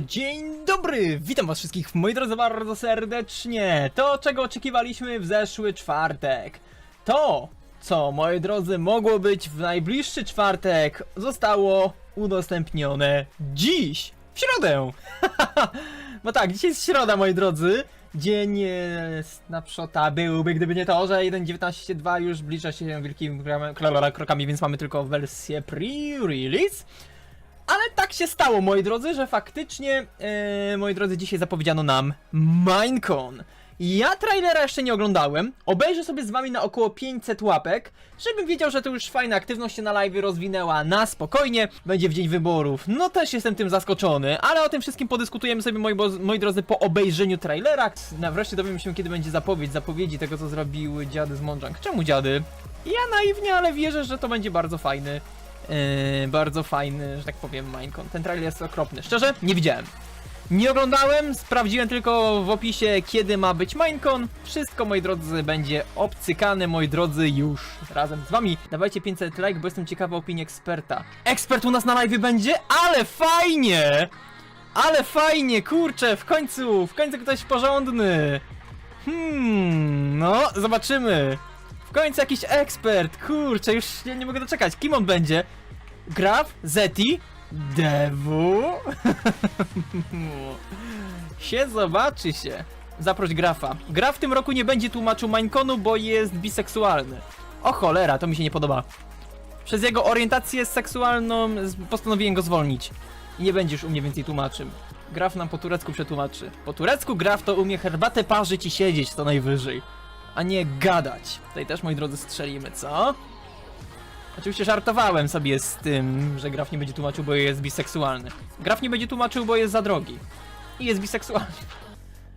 dzień dobry! Witam was wszystkich, moi drodzy, bardzo serdecznie. To, czego oczekiwaliśmy w zeszły czwartek. To, co, moi drodzy, mogło być w najbliższy czwartek, zostało udostępnione dziś, w środę. Bo tak, dzisiaj jest środa, moi drodzy. Dzień e, snapshota byłby, gdyby nie to, że 1.19.2 już zbliża się wielkimi krokami, więc mamy tylko wersję pre-release. Ale tak się stało, moi drodzy, że faktycznie, e, moi drodzy, dzisiaj zapowiedziano nam Minecon. Ja trailera jeszcze nie oglądałem, obejrzę sobie z wami na około 500 łapek, żebym wiedział, że to już fajna aktywność się na live rozwinęła na spokojnie, będzie w dzień wyborów. No też jestem tym zaskoczony, ale o tym wszystkim podyskutujemy sobie, moi, moi drodzy, po obejrzeniu trailera. Na wreszcie dowiemy się, kiedy będzie zapowiedź, zapowiedzi tego, co zrobiły dziady z Monjang. Czemu dziady? Ja naiwnie, ale wierzę, że to będzie bardzo fajny Yy, bardzo fajny, że tak powiem, Minecon. Ten trailer jest okropny. Szczerze, nie widziałem. Nie oglądałem, sprawdziłem tylko w opisie, kiedy ma być Minecon. Wszystko, moi drodzy, będzie obcykane, moi drodzy, już razem z wami. Dawajcie 500 like, bo jestem ciekawy opinii eksperta. Ekspert u nas na live będzie? Ale fajnie! Ale fajnie, kurczę, w końcu, w końcu ktoś porządny. Hmm, no, zobaczymy. W końcu jakiś ekspert, kurczę, już nie, nie mogę doczekać. Kim on będzie? Graf? Zeti? Dewu? się zobaczy się. Zaproś Grafa. Graf w tym roku nie będzie tłumaczył Mineconu, bo jest biseksualny. O cholera, to mi się nie podoba. Przez jego orientację seksualną postanowiłem go zwolnić. I nie będziesz u mnie więcej tłumaczył. Graf nam po turecku przetłumaczy. Po turecku Graf to umie herbatę parzyć i siedzieć co najwyżej. A nie gadać. Tutaj też, moi drodzy, strzelimy, co? Oczywiście żartowałem sobie z tym, że Graf nie będzie tłumaczył, bo jest biseksualny. Graf nie będzie tłumaczył, bo jest za drogi. I jest biseksualny.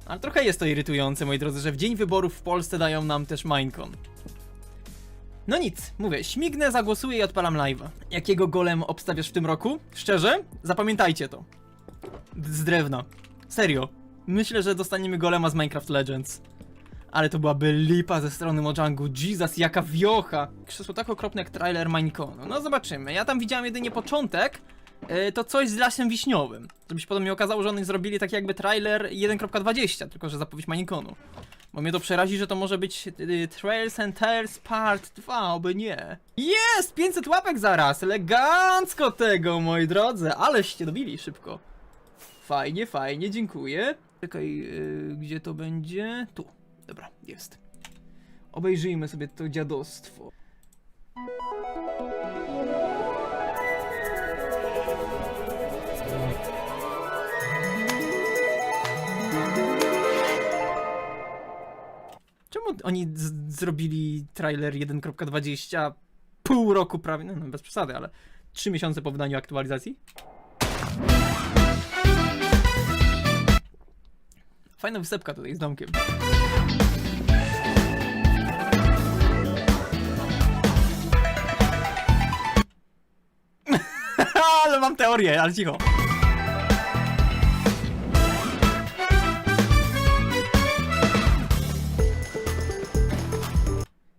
Ale trochę jest to irytujące, moi drodzy, że w dzień wyborów w Polsce dają nam też Minecon. No nic, mówię, śmignę, zagłosuję i odpalam live'a. Jakiego golem obstawiasz w tym roku? Szczerze? Zapamiętajcie to. Z drewna. Serio. Myślę, że dostaniemy golema z Minecraft Legends. Ale to byłaby lipa ze strony Mojangu. Jesus, jaka wiocha! Krzesło tak okropne jak trailer Mineconu. No zobaczymy. Ja tam widziałem jedynie początek. Yy, to coś z lasem wiśniowym. Żeby się potem nie okazało, że oni zrobili tak jakby trailer 1.20, tylko że zapowiedź Mineconu. Bo mnie to przerazi, że to może być yy, Trails and Tales Part 2, oby nie. Jest! 500 łapek zaraz! Elegancko tego, moi drodzy! Aleście dobili szybko. Fajnie, fajnie, dziękuję. Czekaj, yy, gdzie to będzie? Tu. Dobra, jest. Obejrzyjmy sobie to dziadostwo. Czemu oni zrobili trailer 1.20 pół roku prawie, no, no bez przesady, ale 3 miesiące po wydaniu aktualizacji? Fajna wysepka tutaj z domkiem. ale mam teorię, ale cicho.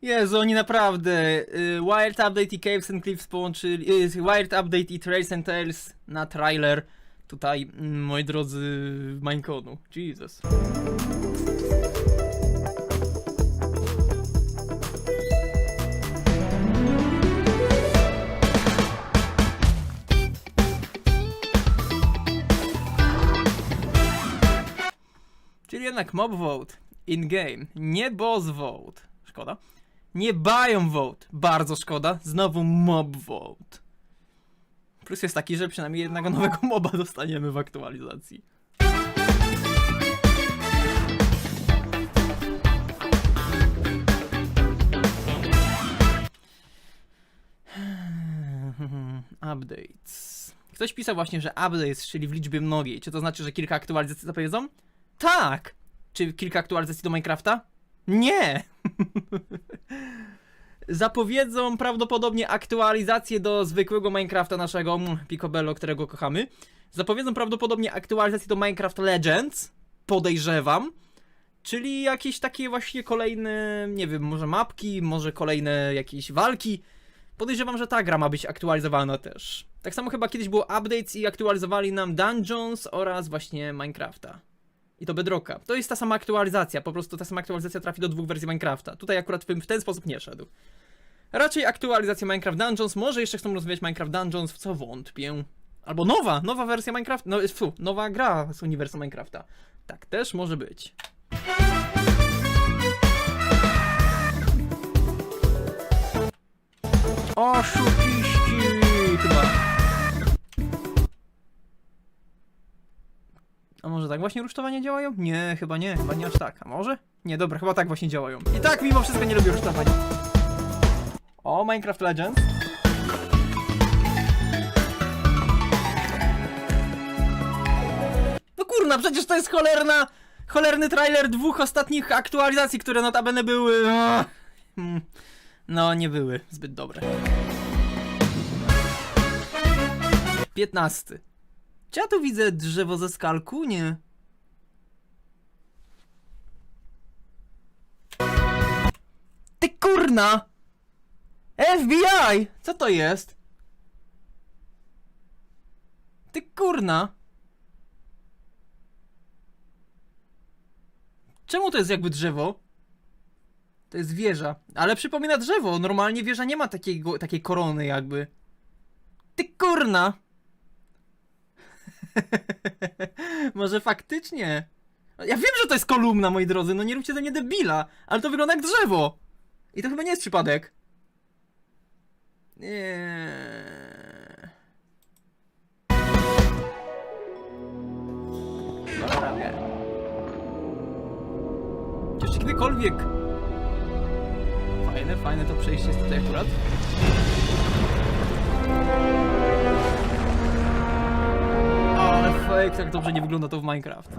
Jezu, oni naprawdę. Y, Wired Update i Caves and Cliffs połączyli. Y, Wired Update i Trails and Tales na trailer. Tutaj, mm, moi drodzy, Mineconu. Jesus. Czyli jednak mob vote in-game, nie boss vote. Szkoda. Nie biome vote, bardzo szkoda. Znowu mob vote. Plus jest taki, że przynajmniej jednego nowego moba dostaniemy w aktualizacji. Updates. Ktoś pisał właśnie, że updates, czyli w liczbie mnogiej. Czy to znaczy, że kilka aktualizacji zapowiedzą? Tak! Czy kilka aktualizacji do Minecrafta? Nie! Zapowiedzą prawdopodobnie aktualizację do zwykłego Minecrafta naszego mm, Picobello, którego kochamy. Zapowiedzą prawdopodobnie aktualizację do Minecraft Legends. Podejrzewam. Czyli jakieś takie właśnie kolejne, nie wiem, może mapki, może kolejne jakieś walki. Podejrzewam, że ta gra ma być aktualizowana też. Tak samo chyba kiedyś było updates i aktualizowali nam Dungeons oraz właśnie Minecrafta. I to Bedrocka. To jest ta sama aktualizacja, po prostu ta sama aktualizacja trafi do dwóch wersji Minecrafta. Tutaj akurat w, w ten sposób nie szedł. Raczej aktualizacja Minecraft Dungeons, może jeszcze chcą rozwijać Minecraft Dungeons, w co wątpię. Albo nowa, nowa wersja Minecraft, no fu, nowa gra z uniwersum Minecrafta. Tak też może być. Oszukiści! A może tak właśnie rusztowania działają? Nie, chyba nie, chyba nie aż tak. A może? Nie, dobra, chyba tak właśnie działają. I tak mimo wszystko nie lubię rusztowań. O, Minecraft Legends. No kurna, przecież to jest cholerna, cholerny trailer dwóch ostatnich aktualizacji, które notabene były... ach, mm, No, nie były zbyt dobre. 15. Czy ja tu widzę drzewo ze skalku? Nie. Ty kurna! FBI! Co to jest? Ty kurna! Czemu to jest jakby drzewo? To jest wieża. Ale przypomina drzewo. Normalnie wieża nie ma takiego, takiej korony jakby. Ty kurna! Może faktycznie. Ja wiem, że to jest kolumna, moi drodzy, no nie róbcie ze mnie debila, ale to wygląda jak drzewo. I to chyba nie jest przypadek. Nie. Nie. Czy kiedykolwiek... Fajne, fajne to przejście jest tutaj akurat. Fake, tak dobrze nie wygląda to w Minecraft.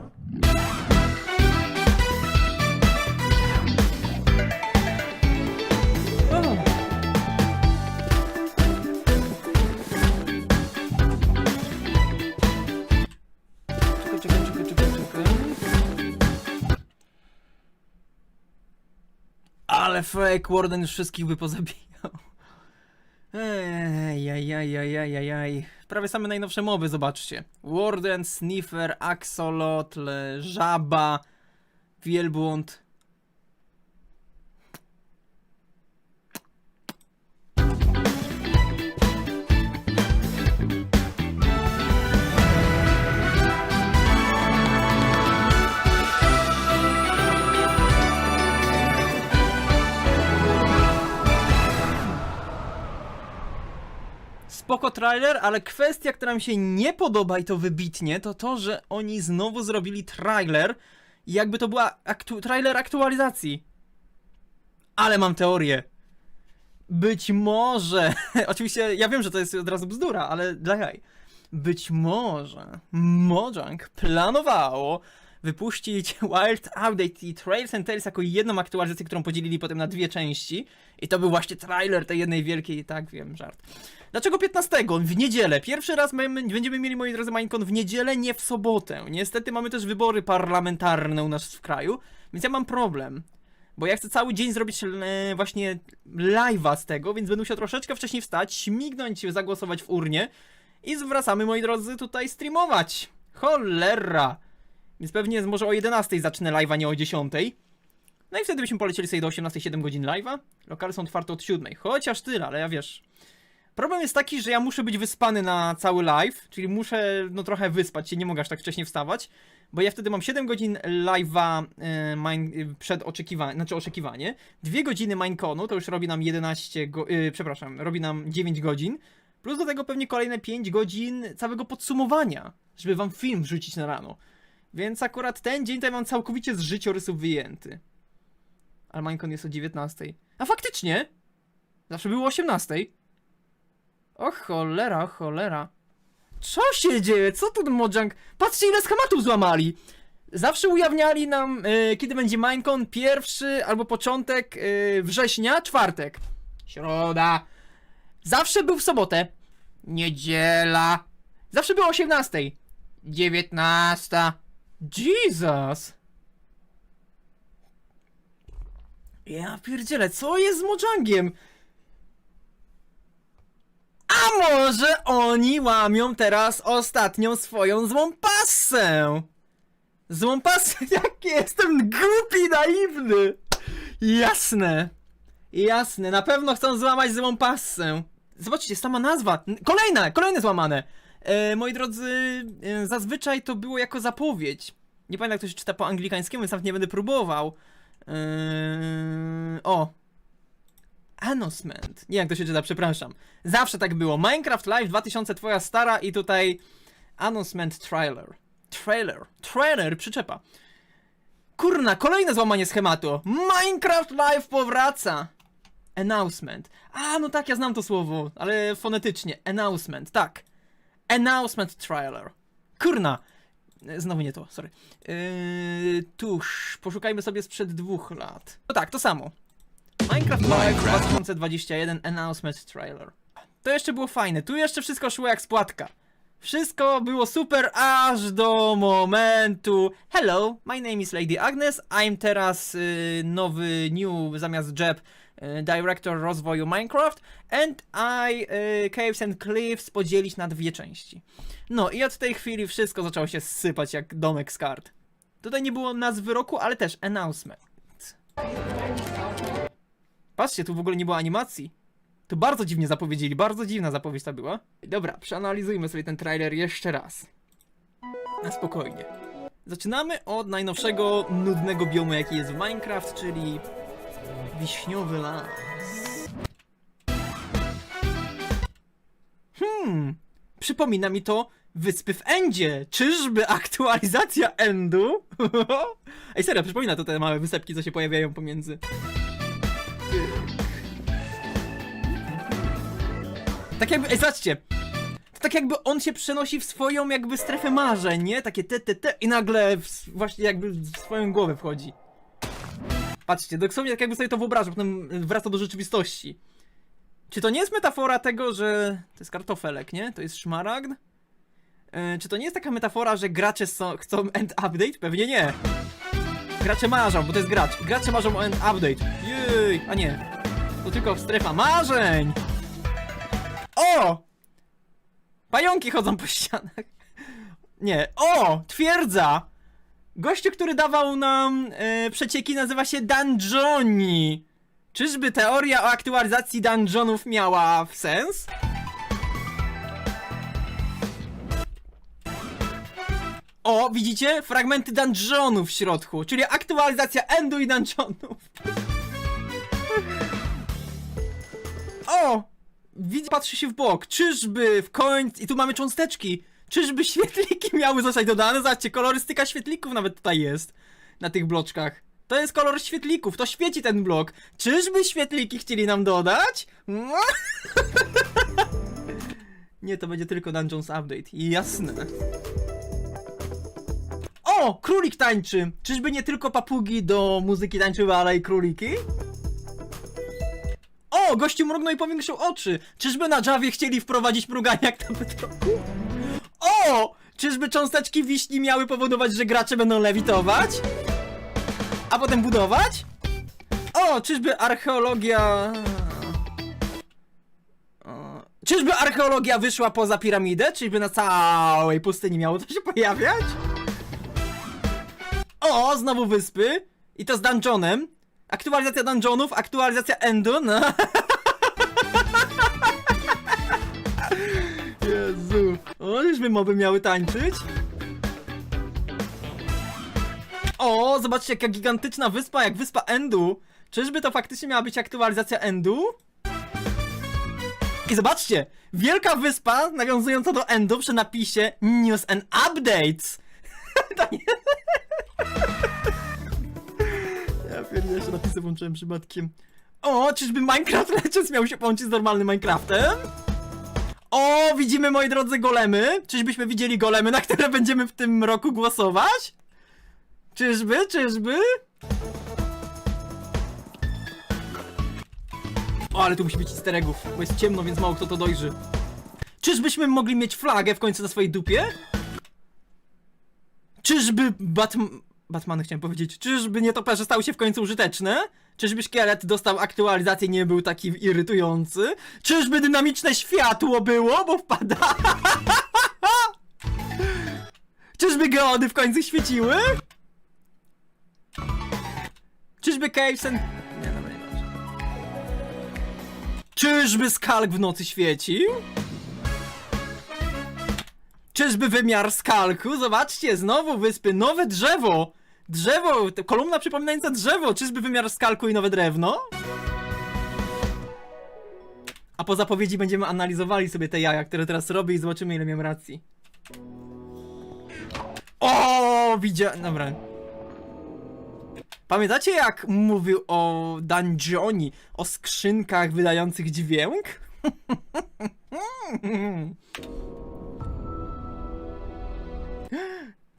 Czekaj, czekaj, czekaj, czekaj, czekaj. Ale fake Warden wszystkich by pozabijał. Ejajajajajajajaj. Prawie same najnowsze mowy, zobaczcie. Warden, Sniffer, Axolotl, Żaba, Wielbłąd. Spoko trailer, ale kwestia, która mi się nie podoba i to wybitnie, to to, że oni znowu zrobili trailer jakby to była aktu trailer aktualizacji. Ale mam teorię. Być może, oczywiście ja wiem, że to jest od razu bzdura, ale dla. Być może Mojang planowało wypuścić Wild Update i Trails and Tales jako jedną aktualizację, którą podzielili potem na dwie części. I to był właśnie trailer tej jednej wielkiej, tak wiem, żart. Dlaczego 15? W niedzielę. Pierwszy raz będziemy mieli, moi drodzy, Minecon w niedzielę, nie w sobotę. Niestety mamy też wybory parlamentarne u nas w kraju, więc ja mam problem. Bo ja chcę cały dzień zrobić e, właśnie live'a z tego, więc będę musiał troszeczkę wcześniej wstać, śmignąć, zagłosować w urnie i zwracamy, moi drodzy, tutaj streamować. Cholera! Więc pewnie może o 11 zacznę live'a, nie o 10. No i wtedy byśmy polecieli sobie do 18 7 godzin live'a. Lokale są otwarte od 7. Chociaż tyle, ale ja wiesz. Problem jest taki, że ja muszę być wyspany na cały live, czyli muszę no trochę wyspać się, nie mogę aż tak wcześnie wstawać, bo ja wtedy mam 7 godzin live'a mine, y, przed oczekiwaniem, znaczy oczekiwanie, 2 godziny Mineconu, to już robi nam 11, go, y, przepraszam, robi nam 9 godzin, plus do tego pewnie kolejne 5 godzin całego podsumowania, żeby wam film wrzucić na rano. Więc akurat ten dzień tutaj mam całkowicie z życiorysów wyjęty. Ale Minecon jest o 19. A faktycznie! Zawsze było o 18. O cholera, cholera. Co się dzieje? Co tu Mojang? Patrzcie ile schematów złamali! Zawsze ujawniali nam, y, kiedy będzie Minecon, pierwszy albo początek y, września, czwartek. Środa. Zawsze był w sobotę. Niedziela. Zawsze było o 18. 19. Jesus! Ja pierdzielę, co jest z Mojangiem? A może oni łamią teraz ostatnią swoją złą passę? Złą passę? Jak jestem głupi, naiwny! Jasne. Jasne, na pewno chcą złamać złą passę. Zobaczcie, sama nazwa. Kolejne, kolejne złamane. E, moi drodzy, e, zazwyczaj to było jako zapowiedź. Nie pamiętam jak to się czyta po anglikańskiemu, więc nawet nie będę próbował. E, o. Announcement. Nie jak to się czyta, przepraszam. Zawsze tak było. Minecraft Live 2000 twoja stara i tutaj announcement trailer. Trailer. Trailer, przyczepa. Kurna, kolejne złamanie schematu. Minecraft Live powraca. Announcement. A, no tak, ja znam to słowo, ale fonetycznie. Announcement, tak. Announcement trailer. Kurna. E, Znowu nie to, sorry. Yy, tuż, poszukajmy sobie sprzed dwóch lat. No tak, to samo. Minecraft Live 2021 Announcement Trailer. To jeszcze było fajne, tu jeszcze wszystko szło jak z płatka. Wszystko było super aż do momentu. Hello, my name is Lady Agnes. I'm teraz y, nowy new zamiast Jeb Director rozwoju Minecraft and I y, Caves and Cliffs podzielić na dwie części. No i od tej chwili wszystko zaczęło się sypać jak domek z kart. Tutaj nie było nazwy roku, ale też announcement. Patrzcie, tu w ogóle nie było animacji. To bardzo dziwnie zapowiedzieli, bardzo dziwna zapowiedź ta była. Dobra, przeanalizujmy sobie ten trailer jeszcze raz. Na spokojnie. Zaczynamy od najnowszego, nudnego biomu, jaki jest w Minecraft, czyli wiśniowy las. Hmm, przypomina mi to wyspy w Endzie. Czyżby aktualizacja Endu? Ej, serio, przypomina to te małe wysepki, co się pojawiają pomiędzy. Tak jakby, ej, zobaczcie. To tak jakby on się przenosi w swoją jakby strefę marzeń, nie? Takie te, te, te i nagle w, właśnie jakby w swoją głowę wchodzi. Patrzcie, dosłownie tak jakby sobie to wyobrażam, potem wraca do rzeczywistości. Czy to nie jest metafora tego, że to jest kartofelek, nie? To jest szmaragd? E, czy to nie jest taka metafora, że gracze są, chcą end update? Pewnie nie. Gracze marzą, bo to jest gracz. Gracze marzą o end update. Jej, a nie. To tylko strefa marzeń. O! Pająki chodzą po ścianach. Nie. O! Twierdza! Gościu, który dawał nam e, przecieki, nazywa się Dungeoni. Czyżby teoria o aktualizacji dungeonów miała sens? O, widzicie? Fragmenty dungeonów w środku, czyli aktualizacja endu i dungeonów. O! Widz patrzy się w bok. Czyżby w końcu. I tu mamy cząsteczki. Czyżby świetliki miały zostać dodane? Zobaczcie, kolorystyka świetlików nawet tutaj jest. Na tych bloczkach. To jest kolor świetlików, to świeci ten blok. Czyżby świetliki chcieli nam dodać? Nie, to będzie tylko Dungeons Update. Jasne. O! Królik tańczy! Czyżby nie tylko papugi do muzyki tańczyły, ale i króliki? O! Gościu mrugnął i powiększył oczy! Czyżby na Javie chcieli wprowadzić mruganie jak na Petroku? O! Czyżby cząsteczki wiśni miały powodować, że gracze będą lewitować? A potem budować? O! Czyżby archeologia... O, Czyżby archeologia wyszła poza piramidę? Czyżby na całej pustyni miało to się pojawiać? O! Znowu wyspy! I to z dungeonem. Aktualizacja dungeonów, aktualizacja endu, no. czyżby moby miały tańczyć? O, zobaczcie jaka gigantyczna wyspa, jak wyspa Endu. Czyżby to faktycznie miała być aktualizacja Endu? I zobaczcie, wielka wyspa nawiązująca do Endu przy napisie News and Updates. Ja pierdolę, jeszcze napisy włączyłem przypadkiem. O, czyżby Minecraft Legends miał się połączyć z normalnym Minecraftem? O, widzimy moi drodzy golemy. Czyżbyśmy widzieli golemy, na które będziemy w tym roku głosować? Czyżby, czyżby? O, ale tu musi być easter eggów, bo jest ciemno, więc mało kto to dojrzy. Czyżbyśmy mogli mieć flagę w końcu na swojej dupie? Czyżby Batm... Batmany chciałem powiedzieć. Czyżby nietoperze stały się w końcu użyteczne? Czyżby szkielet dostał aktualizację i nie był taki irytujący? Czyżby dynamiczne światło było, bo wpada? Czyżby geody w końcu świeciły? Czyżby Cavesen... Nie, dobra, nie dobrze. Czyżby Skalk w nocy świecił? Czyżby wymiar Skalku? Zobaczcie, znowu wyspy, nowe drzewo! Drzewo, kolumna przypominająca drzewo! Czyżby wymiar Skalku i nowe drewno? A po zapowiedzi będziemy analizowali sobie te jaja, które teraz robię i zobaczymy ile miałem racji. O, widziałem. Dobra. Pamiętacie jak mówił o dungeoni, o skrzynkach wydających dźwięk?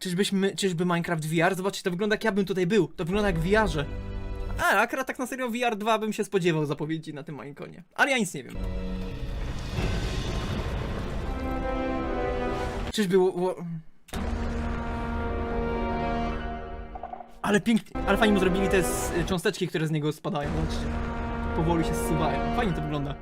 Czyżbyśmy, czyżby Minecraft VR? Zobaczcie, to wygląda jak ja bym tutaj był. To wygląda jak w VR-ze. A, akurat tak na serio VR 2 bym się spodziewał zapowiedzi na tym Mineconie. Ale ja nic nie wiem. Czyżby... Ale pięknie, ale fajnie mu zrobili te cząsteczki, które z niego spadają, zobaczcie. Powoli się zsuwają. Fajnie to wygląda.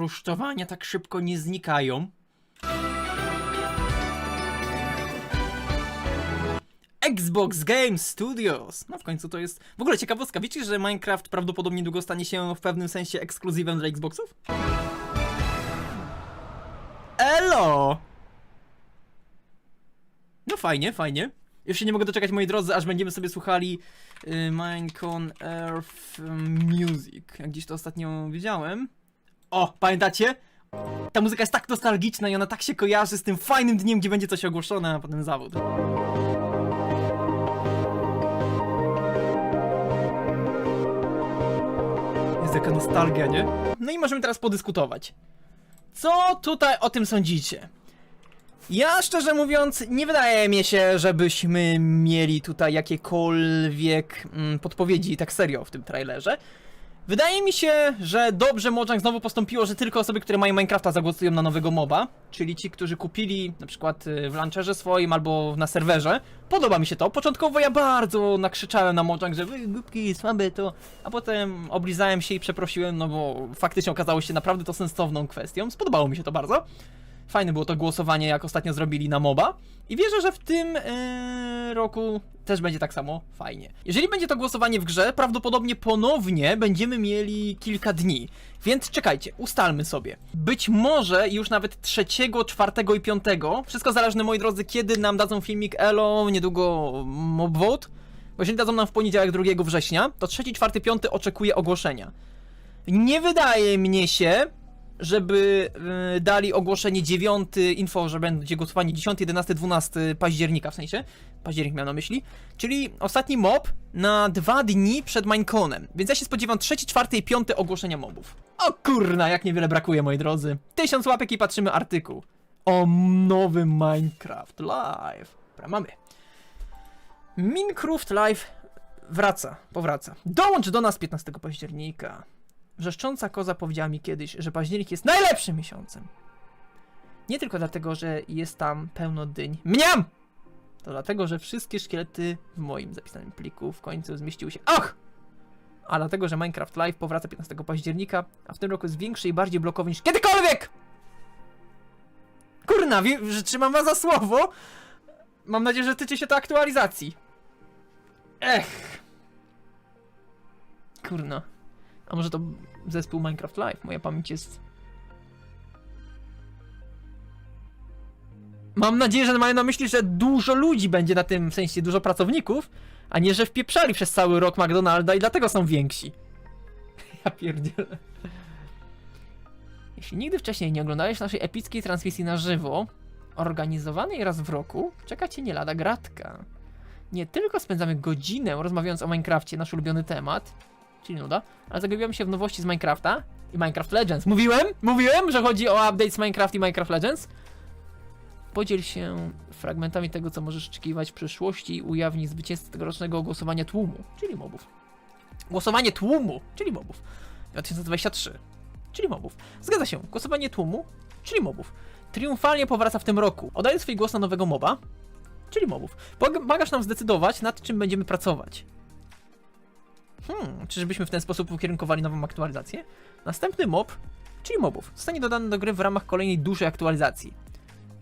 Rusztowania tak szybko nie znikają. Xbox Game Studios. No w końcu to jest. W ogóle ciekawostka. Wiecie, że Minecraft prawdopodobnie niedługo stanie się w pewnym sensie ekskluzywem dla Xboxów? Elo! No fajnie, fajnie. Już się nie mogę doczekać, moi drodzy, aż będziemy sobie słuchali y, Minecon Earth Music. Jak gdzieś to ostatnio widziałem. O, pamiętacie? Ta muzyka jest tak nostalgiczna i ona tak się kojarzy z tym fajnym dniem, gdzie będzie coś ogłoszone, a potem zawód. Jest taka nostalgia, nie? No i możemy teraz podyskutować. Co tutaj o tym sądzicie? Ja szczerze mówiąc, nie wydaje mi się, żebyśmy mieli tutaj jakiekolwiek mm, podpowiedzi tak serio w tym trailerze. Wydaje mi się, że dobrze Mojang znowu postąpiło, że tylko osoby, które mają Minecrafta zagłosują na nowego moba, czyli ci, którzy kupili na przykład y, w launcherze swoim albo na serwerze. Podoba mi się to. Początkowo ja bardzo nakrzyczałem na Mojang, że wy głupki, słabe to, a potem oblizałem się i przeprosiłem, no bo faktycznie okazało się naprawdę to sensowną kwestią. Spodobało mi się to bardzo. Fajne było to głosowanie, jak ostatnio zrobili na MOBA. I wierzę, że w tym yy, roku też będzie tak samo fajnie. Jeżeli będzie to głosowanie w grze, prawdopodobnie ponownie będziemy mieli kilka dni. Więc czekajcie, ustalmy sobie. Być może już nawet trzeciego, czwartego i piątego. Wszystko zależne, moi drodzy, kiedy nam dadzą filmik Elo, niedługo Mob Vote. Bo jeżeli dadzą nam w poniedziałek 2 września, to trzeci, czwarty, piąty oczekuję ogłoszenia. Nie wydaje mnie się, żeby y, dali ogłoszenie 9 info, że będzie głosowanie 10, 11, 12 października w sensie. Październik miał na myśli. Czyli ostatni mob na dwa dni przed Mineconem. Więc ja się spodziewam 3, 4 i 5 ogłoszenia mobów. O kurna, jak niewiele brakuje, moi drodzy. Tysiąc łapek i patrzymy artykuł. O nowym Minecraft Live. Dobra, mamy. Minecraft Live wraca, powraca. Dołącz do nas 15 października. Wrzeszcząca koza powiedziała mi kiedyś, że październik jest najlepszym miesiącem. Nie tylko dlatego, że jest tam pełno dyń. Mniam! To dlatego, że wszystkie szkielety w moim zapisanym pliku w końcu zmieściły się. Ach! A dlatego, że Minecraft Live powraca 15 października, a w tym roku jest większy i bardziej blokowy niż kiedykolwiek! Kurna, że trzymam was za słowo. Mam nadzieję, że tyczy się to aktualizacji. Ech. Kurna. A może to zespół Minecraft Live? Moja pamięć jest. Mam nadzieję, że mają na myśli, że dużo ludzi będzie na tym, w sensie dużo pracowników, a nie, że wpieprzali przez cały rok McDonalda i dlatego są więksi. Ja pierdzielę. Jeśli nigdy wcześniej nie oglądałeś naszej epickiej transmisji na żywo, organizowanej raz w roku, czeka cię nie lada gratka. Nie tylko spędzamy godzinę rozmawiając o Minecrafcie, nasz ulubiony temat, czyli nuda, ale zagłębiamy się w nowości z Minecrafta i Minecraft Legends. Mówiłem? Mówiłem, że chodzi o update z Minecraft i Minecraft Legends? Podziel się fragmentami tego, co możesz oczekiwać w przyszłości i ujawnij zwycięzcę tegorocznego głosowania tłumu, czyli mobów. Głosowanie tłumu, czyli mobów. 2023, czyli mobów. Zgadza się, głosowanie tłumu, czyli mobów. Triumfalnie powraca w tym roku. Oddaję swój głos na nowego moba, czyli mobów. Pomagasz nam zdecydować, nad czym będziemy pracować. Hmm, czyżbyśmy w ten sposób ukierunkowali nową aktualizację? Następny mob, czyli mobów, zostanie dodany do gry w ramach kolejnej dużej aktualizacji.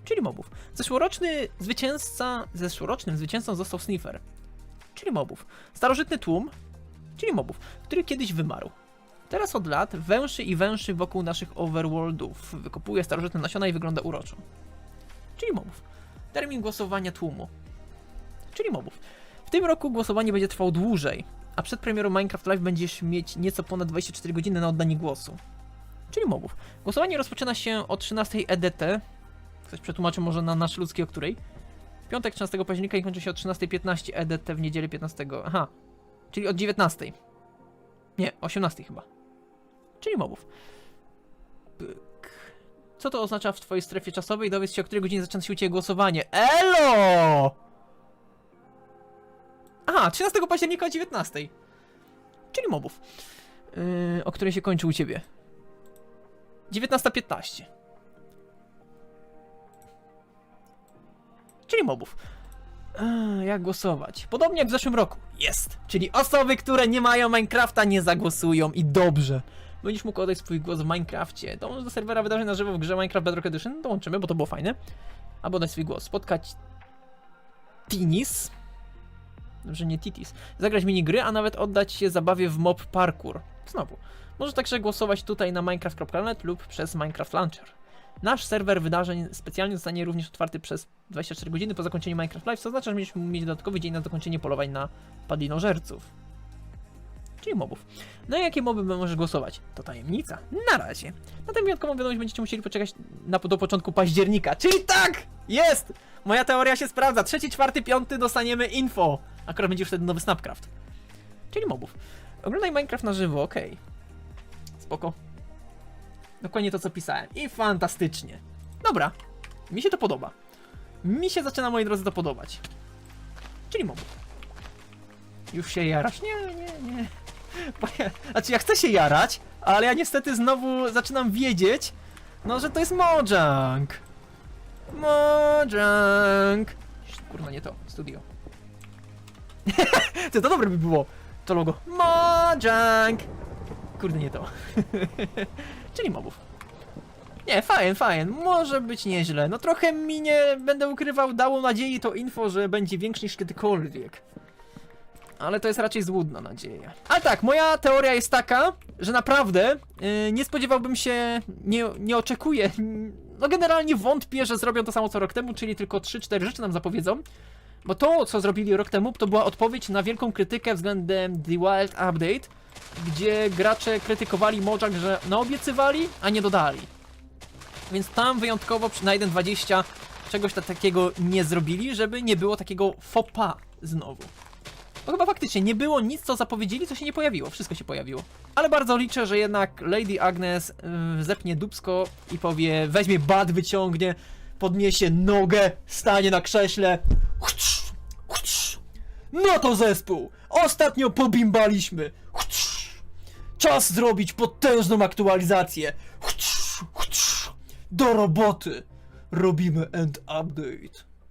Czyli mobów. Zeszłoroczny zwycięzca, zeszłorocznym zwycięzcą został Sniffer, czyli mobów. Starożytny tłum, czyli mobów, który kiedyś wymarł. Teraz od lat węszy i węszy wokół naszych overworldów. Wykopuje starożytne nasiona i wygląda uroczo. Czyli mobów. Termin głosowania tłumu. Czyli mobów. W tym roku głosowanie będzie trwało dłużej, a przed premierą Minecraft Live będziesz mieć nieco ponad 24 godziny na oddanie głosu. Czyli mobów. Głosowanie rozpoczyna się o 13 EDT. Ktoś przetłumaczy może na nasz ludzki, o której? Piątek 13 października i kończy się o 13.15 EDT w niedzielę 15. Aha. Czyli od 19. Nie, 18 chyba. Czyli mobów. Pyk. Co to oznacza w twojej strefie czasowej? Dowiedz się, o której godzinie zaczyna się u ciebie głosowanie. ELO! Aha, 13 października o 19. Czyli mobów. Yy, o której się kończy u ciebie. 19.15. Czyli mobów. Eee, jak głosować? Podobnie jak w zeszłym roku. Jest! Czyli osoby, które nie mają Minecrafta nie zagłosują i dobrze. Będziesz mógł oddać swój głos w Minecrafcie. Dołącz do serwera wydarzeń na żywo w grze Minecraft Bedrock Edition. Dołączymy, bo to było fajne. Albo oddać swój głos. Spotkać Tinis. Dobrze, nie Titis. Zagrać minigry, a nawet oddać się zabawie w mob parkour. Znowu. Możesz także głosować tutaj na minecraft.net lub przez Minecraft Launcher. Nasz serwer wydarzeń specjalnie zostanie również otwarty przez 24 godziny po zakończeniu Minecraft Live, co oznacza, że będziesz mógł mieć dodatkowy dzień na dokończenie polowań na padlinożerców. Czyli mobów. No i jakie moby możesz głosować? To tajemnica. Na razie. Na tę wyjątkową wiadomość będziecie musieli poczekać na, do początku października. Czyli tak! Jest! Moja teoria się sprawdza. Trzeci, czwarty, piąty dostaniemy info. Akurat będzie już wtedy nowy Snapcraft. Czyli mobów. Oglądaj Minecraft na żywo, okej. Spoko. Dokładnie to, co pisałem. I fantastycznie. Dobra. Mi się to podoba. Mi się zaczyna, moi drodzy, to podobać. Czyli mobów. Już się jarasz? Nie, nie, nie. Znaczy, ja chcę się jarać, ale ja niestety znowu zaczynam wiedzieć, no, że to jest Mojang. Mojang. Kurwa, nie to. Studio. Ty, to dobre by było. To logo. Mojang. Kurde, nie to. Czyli mobów. Nie, fajn, fajn. Może być nieźle. No trochę mi nie, będę ukrywał, dało nadziei to info, że będzie większy niż kiedykolwiek. Ale to jest raczej złudna nadzieja. Ale tak, moja teoria jest taka, że naprawdę yy, nie spodziewałbym się, nie, nie oczekuję, no generalnie wątpię, że zrobią to samo co rok temu, czyli tylko 3-4 rzeczy nam zapowiedzą. Bo to, co zrobili rok temu, to była odpowiedź na wielką krytykę względem The Wild Update, gdzie gracze krytykowali Mojang, że naobiecywali, a nie dodali. Więc tam wyjątkowo przy na 1.20 czegoś ta- takiego nie zrobili, żeby nie było takiego pas znowu. Bo chyba faktycznie nie było nic, co zapowiedzieli, co się nie pojawiło. Wszystko się pojawiło. Ale bardzo liczę, że jednak Lady Agnes yy, zepnie dubsko i powie, weźmie bat, wyciągnie, podniesie nogę, stanie na krześle. No to zespół! Ostatnio pobimbaliśmy! Czas zrobić potężną aktualizację! Do roboty! Robimy end update.